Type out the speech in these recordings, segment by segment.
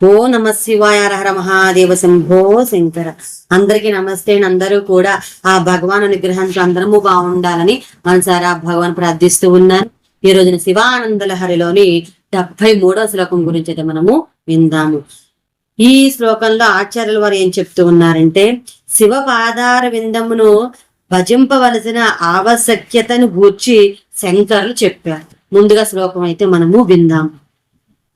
ఓ నమ శివాయ హర మహాదేవ శంభో శంకర. అందరికీ నమస్తే అండి. అందరూ కూడా ఆ భగవాన్ అనుగ్రహంతో అందరము బాగుండాలని మనసారా భగవాన్ ప్రార్థిస్తూ ఉన్నాను. ఈ రోజున శివానందల హరిలోని డెబ్బై మూడో శ్లోకం గురించి అయితే మనము విందాము. ఈ శ్లోకంలో ఆచార్యుల వారు ఏం చెప్తూ ఉన్నారంటే శివ పాదార విందమును భజింపవలసిన ఆవశ్యకతను గూర్చి శంకర్లు చెప్పారు. ముందుగా శ్లోకం అయితే మనము విందాము.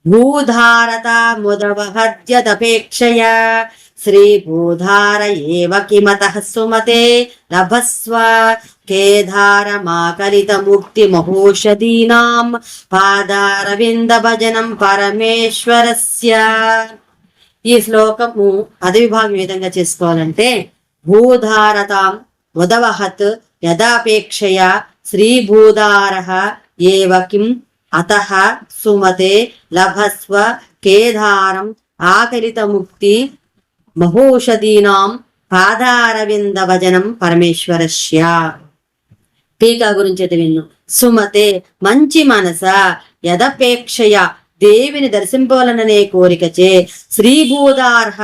భూధారత ముదవహద్యదపేక్షయ శ్రీభూధార ఏవ కిమత సుమతే లభస్వ కేదారమాకలిత ముక్తి మహోషధీనాం పాదారవింద భజనం పరమేశ్వరస్య ఈ శ్లోకము పద విభాగం విధంగా చేసుకోవాలంటే భూధారతాం ఉదవహత్ యదాపేక్షయ శ్రీభూధార ఏవ కిం అతః సుమతే లభస్వ కేదారం ఆకలిత ముక్తి మహోషధీనాం పాదారవింద భజనం పరమేశ్వరస్య. టీకా గురించి అయితే విన్ను. సుమతే మంచి మనస యదపేక్షయ దేవిని దర్శింపవలననే కోరికచే శ్రీభూదార్హ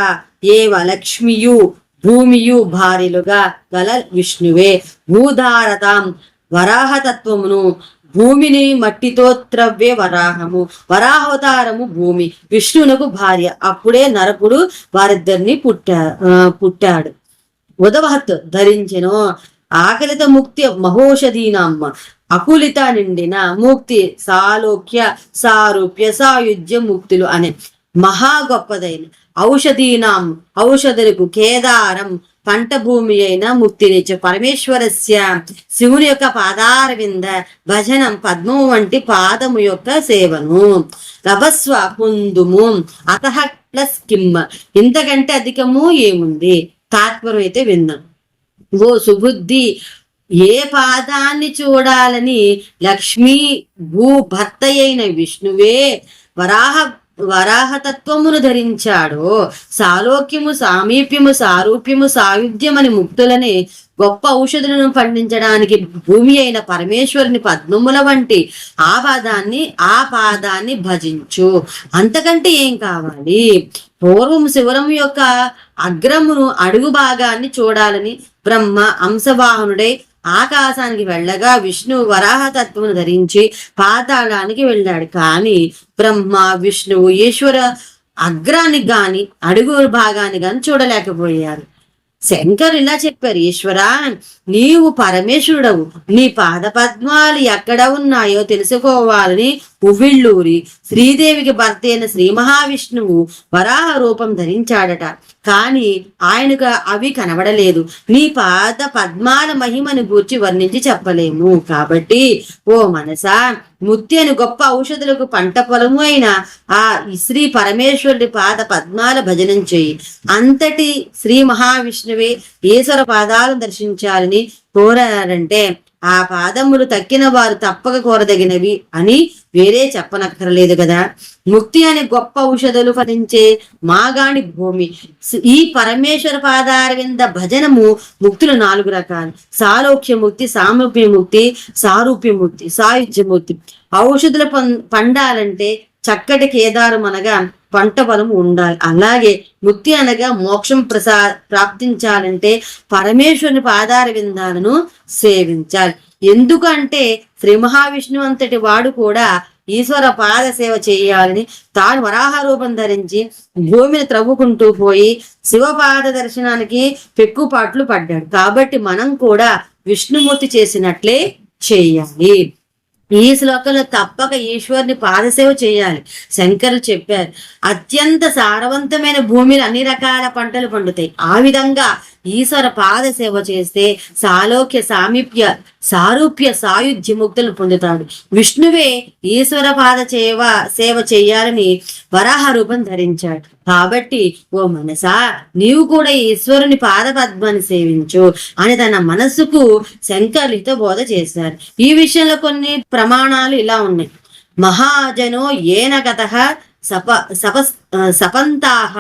ఏవ లక్ష్మియు భూమియు భారీలుగా గల విష్ణువే భూధారతాం వరాహతత్వమును భూమిని మట్టితో త్రవ్వే వరాహము. వరాహవతారము భూమి. విష్ణువునకు భార్య. అప్పుడే నరకుడు వారిద్దరిని పుట్టా పుట్టాడు. ఉదవహత్ ధరించెను. ఆకలిత ముక్తి మహోషధీనామ్మ. అకులిత నిండిన ముక్తి సాలోక్య సారూప్య సాయుధ్య ముక్తులు అనే మహా గొప్పదైన ఔషధీనాం ఔషధులకు కేదారం పంట భూమి అయిన ముక్తినిచ్చు పరమేశ్వరస్య శివుని యొక్క పాదార వింద భజనం పద్మము వంటి పాదము యొక్క సేవను. లభస్వ పొందుము అత ప్లస్ కిమ్ ఇంతకంటే అధికము ఏముంది? తాత్పర్యం అయితే విన్నాం. ఓ సుబుద్ధి. ఏ పాదాన్ని చూడాలని లక్ష్మీ భూ భర్త అయిన విష్ణువే వరాహ వరాహతత్వమును ధరించాడో. సాలోక్యము సామీప్యము సారూప్యము సాయుధ్యమని ముక్తులని గొప్ప ఔషధులను పండించడానికి భూమి అయిన పరమేశ్వరుని పద్మముల వంటి ఆ పాదాన్ని ఆ పాదాన్ని భజించు. అంతకంటే ఏం కావాలి? పూర్వం శివరం యొక్క అగ్రమును అడుగు భాగాన్ని చూడాలని బ్రహ్మ అంశవాహనుడై ఆకాశానికి వెళ్ళగా విష్ణు వరాహతత్వమును ధరించి పాతాళానికి వెళ్ళాడు. కానీ బ్రహ్మ విష్ణువు ఈశ్వర అగ్రానికి గాని అడుగు భాగాన్ని గాని చూడలేకపోయారు. శంకర్ ఇలా చెప్పారు ఈశ్వరా నీవు పరమేశ్వరుడవు. నీ పాద పద్మాలు ఎక్కడ ఉన్నాయో తెలుసుకోవాలని ఉవిళ్ళూరి శ్రీదేవికి భర్త అయిన శ్రీ మహావిష్ణువు వరాహ రూపం ధరించాడట. కాని ఆయనకు అవి కనబడలేదు. నీ పాద పద్మాల మహిమను గూర్చి వర్ణించి చెప్పలేము. కాబట్టి ఓ మనసా ముత్తి అని గొప్ప ఔషధులకు పంట పొలము అయిన ఆ శ్రీ పరమేశ్వరుడి పాద పద్మాల భజనం చేయి. అంతటి శ్రీ మహావిష్ణువే ఈశ్వర పాదాలను దర్శించాలని కోరారంటే ఆ పాదములు తక్కిన వారు తప్పక కోరదగినవి అని వేరే చెప్పనక్కర్లేదు కదా. ముక్తి అనే గొప్ప ఔషధులు ఫలించే మాగాణి భూమి. ఈ పరమేశ్వర పాదారవింద భజనము ముక్తులు నాలుగు రకాలు. సాలోక్య ముక్తి సామూప్య ముక్తి సారూప్య ముక్తి సాయుధ్య ముక్తి. ఔషధులు పం- పండాలంటే చక్కటి కేదారం అనగా పంట బలం ఉండాలి. అలాగే ముక్తి అనగా మోక్షం ప్రసా ప్రాప్తించాలంటే పరమేశ్వరుని పాదార విందాలను సేవించాలి. ఎందుకంటే శ్రీ మహావిష్ణువు అంతటి వాడు కూడా ఈశ్వర పాద సేవ చేయాలని తాను వరాహ రూపం ధరించి భూమిని త్రవ్వుకుంటూ పోయి శివపాద దర్శనానికి పెక్కుపాట్లు పడ్డాడు. కాబట్టి మనం కూడా విష్ణుమూర్తి చేసినట్లే చేయాలి. ఈ శ్లోకంలో తప్పక ఈశ్వరుని పాదసేవ చేయాలి. శంకరులు చెప్పారు అత్యంత సారవంతమైన భూమిలో అన్ని రకాల పంటలు పండుతాయి. ఆ విధంగా ఈశ్వర పాద సేవ చేస్తే సాలోక్య సామీప్య సారూప్య సాయుధ్య ముక్తులు పొందుతాడు. విష్ణువే ఈశ్వర పాద సేవ సేవ చేయాలని వరాహ రూపం ధరించాడు. కాబట్టి ఓ మనసా నీవు కూడా ఈశ్వరుని పాద పద్మాన్ని సేవించు అని తన మనస్సుకు శంకర్లితో బోధ చేశారు ఈ విషయంలో కొన్ని ప్రమాణాలు ఇలా ఉన్నాయి. మహాజనో ఏనగత సప సప సపంతాహ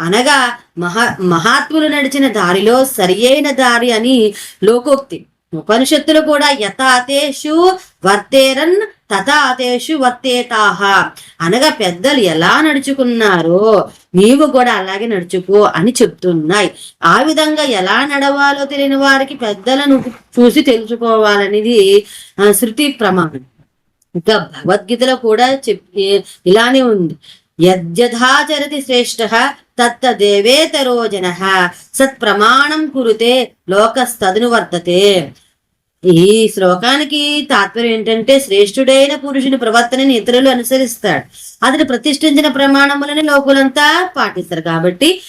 అనగా మహా మహాత్ములు నడిచిన దారిలో సరియైన దారి అని లోకోక్తి. ఉపనిషత్తులు కూడా యథాతేషు వర్తేరన్ తథాతేషు వర్తేతాహ. అనగా పెద్దలు ఎలా నడుచుకున్నారో నీవు కూడా అలాగే నడుచుకో అని చెప్తున్నాయి. ఆ విధంగా ఎలా నడవాలో తెలియని వారికి పెద్దలను చూసి తెలుసుకోవాలనేది శృతి ప్రమాణం. ఇంకా భగవద్గీతలో కూడా చెప్పి ఇలానే ఉంది. యద్యథాచరతి శ్రేష్ఠ తత్తదేవేతరో జన. సత్ప్రమాణం కురుతే లోకస్తదును వర్తతే ఈ శ్లోకానికి తాత్పర్యం ఏంటంటే శ్రేష్ఠుడైన పురుషుని ప్రవర్తనని ఇతరులు అనుసరిస్తాడు. అతను ప్రతిష్ఠించిన ప్రమాణములని లోకులంతా పాటిస్తారు కాబట్టి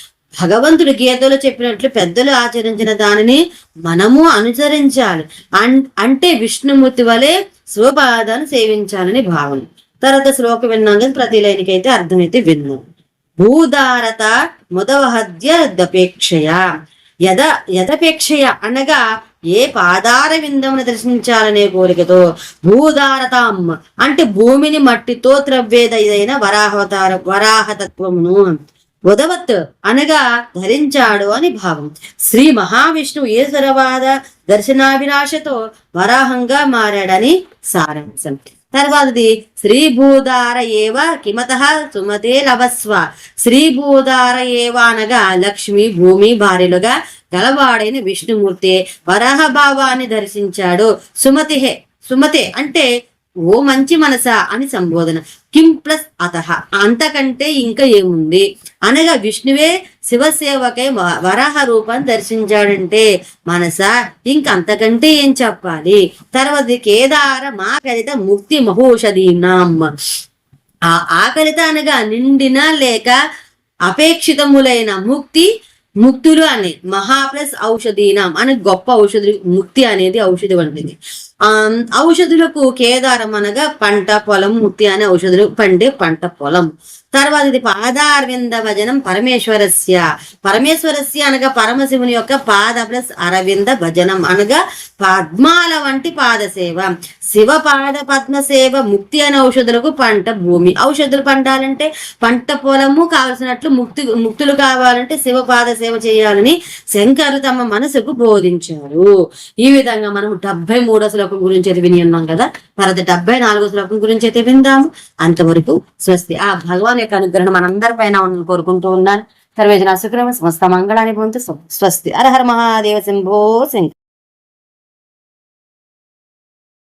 భగవంతుడు గీతలో చెప్పినట్లు పెద్దలు ఆచరించిన దానిని మనము అనుసరించాలి. అన్- అంటే విష్ణుమూర్తి వలె శివపాదాన్ని సేవించాలని భావన. తర్వాత శ్లోకం విన్నాం కదా ప్రతి లైన్కి అయితే అర్థమైతే విన్నాం. భూదారత ముదవహద్య దపేక్షయ. యద యథపేక్షయ అనగా ఏ పాదార విందమును దర్శించాలనే కోరికతో భూధారతాం అంటే భూమిని మట్టితో త్రవ్వేదైన వరాహవతార వరాహతత్వమును. ఉదవత్ అనగా ధరించాడు అని భావం. శ్రీ మహావిష్ణువు ఈశ్వరవాద దర్శనాభిలాషతో వరాహంగా మారాడని సారాంశం. తర్వాతది శ్రీభూదార ఏవ కిమత సుమతే లభస్వ శ్రీభూదార ఏవ అనగా లక్ష్మి భూమి భార్యలుగా గలవాడైన విష్ణుమూర్తి వరాహ భావాన్ని దర్శించాడు. సుమతిహే సుమతే అంటే ఓ మంచి మనస అని సంబోధన. కిం ప్లస్ అత. అంతకంటే ఇంకా ఏముంది? అనగా విష్ణువే శివసేవకై వరాహ రూపాన్ని దర్శించాడంటే మనస ఇంకంతకంటే ఏం చెప్పాలి? తర్వాత కేదార మా కలిత ముక్తి మహోషధీనాం ఆ ఆకలిత అనగా నిండిన లేక అపేక్షితములైన ముక్తి ముక్తులు అనే మహా ప్లస్ ఔషధీనాం అని గొప్ప ఔషధి ముక్తి అనేది ఔషధి వంటిది. ఔషధులకు కేదారం అనగా పంట పొలం ముత్తి అనే ఔషధులు పండే పంట పొలం. తర్వాత ఇది పాదారవింద భజనం పరమేశ్వరస్య. పరమేశ్వరస్య అనగా పరమశివుని యొక్క పాద ప్లస్ అరవింద భజనం అనగా పద్మాల వంటి పాదసేవ శివ పాద పద్మ సేవ ముక్తి అనే ఔషధులకు పంట భూమి. ఔషధులు పండాలంటే పంట పొలము కావలసినట్లు ముక్తి ముక్తులు కావాలంటే శివ పాద సేవ చేయాలని శంకరు తమ మనసుకు బోధించారు. ఈ విధంగా మనం డెబ్బై అసలు శ్లోకం గురించి అయితే విని ఉన్నాం కదా. తర్వాత డెబ్బై నాలుగో శ్లోకం గురించి అయితే విందాము. అంతవరకు స్వస్తి. ఆ భగవాన్ యొక్క అనుగ్రహం మనందరి పైన ఉండాలని కోరుకుంటూ ఉన్నాను. సర్వేజన సుక్రమ సమస్త మంగళాన్ని పొందుతూ స్వస్తి. అరహర మహాదేవ శంభో శంకర్